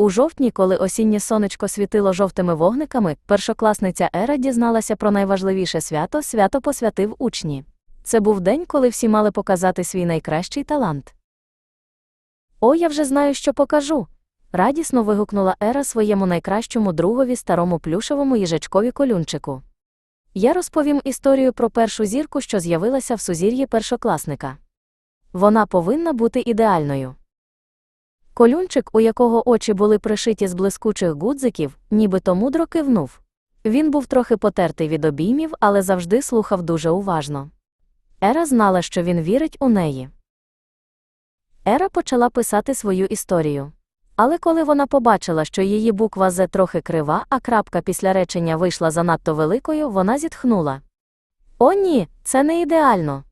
У жовтні, коли осіннє сонечко світило жовтими вогниками, першокласниця Ера дізналася про найважливіше свято свято посвятив учні. Це був день, коли всі мали показати свій найкращий талант. О, я вже знаю, що покажу. радісно вигукнула Ера своєму найкращому другові старому плюшевому їжачкові колюнчику. Я розповім історію про першу зірку, що з'явилася в сузір'ї першокласника. Вона повинна бути ідеальною. Колюнчик, у якого очі були пришиті з блискучих гудзиків, нібито мудро кивнув. Він був трохи потертий від обіймів, але завжди слухав дуже уважно. Ера знала, що він вірить у неї. Ера почала писати свою історію. Але коли вона побачила, що її буква З трохи крива, а крапка після речення вийшла занадто великою, вона зітхнула. О, ні, це не ідеально.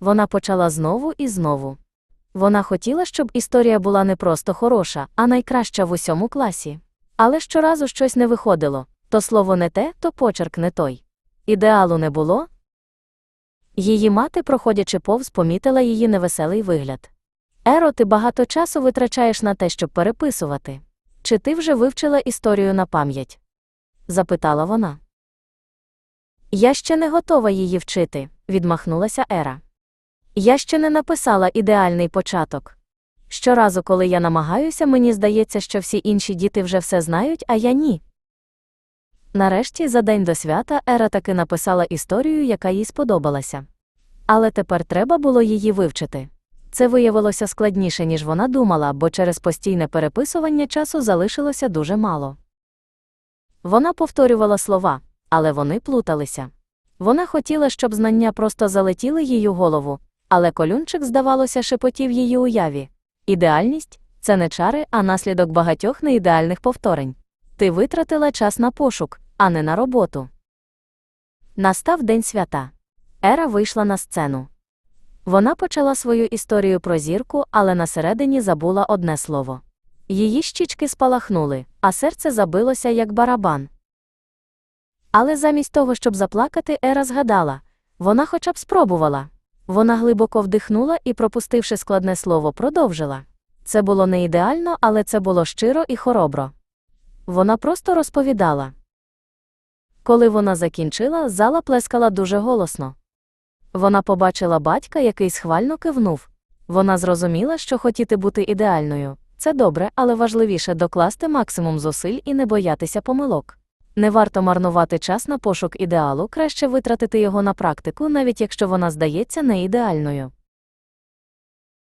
Вона почала знову і знову. Вона хотіла, щоб історія була не просто хороша, а найкраща в усьому класі. Але щоразу щось не виходило то слово не те, то почерк не той. Ідеалу не було. Її мати, проходячи повз, помітила її невеселий вигляд. Еро, ти багато часу витрачаєш на те, щоб переписувати. Чи ти вже вивчила історію на пам'ять? запитала вона. Я ще не готова її вчити, відмахнулася Ера. Я ще не написала ідеальний початок. Щоразу, коли я намагаюся, мені здається, що всі інші діти вже все знають, а я ні. Нарешті, за день до свята, Ера таки написала історію, яка їй сподобалася. Але тепер треба було її вивчити. Це виявилося складніше, ніж вона думала, бо через постійне переписування часу залишилося дуже мало. Вона повторювала слова, але вони плуталися. Вона хотіла, щоб знання просто залетіли їй у голову, але колюнчик, здавалося, шепотів її уяві. Ідеальність це не чари, а наслідок багатьох неідеальних повторень. Ти витратила час на пошук, а не на роботу. Настав день свята. Ера вийшла на сцену. Вона почала свою історію про зірку, але на середині забула одне слово. Її щічки спалахнули, а серце забилося, як барабан. Але замість того, щоб заплакати, Ера згадала вона хоча б спробувала. Вона глибоко вдихнула і, пропустивши складне слово, продовжила. Це було не ідеально, але це було щиро і хоробро. Вона просто розповідала. Коли вона закінчила, зала плескала дуже голосно. Вона побачила батька, який схвально кивнув. Вона зрозуміла, що хотіти бути ідеальною це добре, але важливіше докласти максимум зусиль і не боятися помилок. Не варто марнувати час на пошук ідеалу, краще витратити його на практику, навіть якщо вона здається не ідеальною.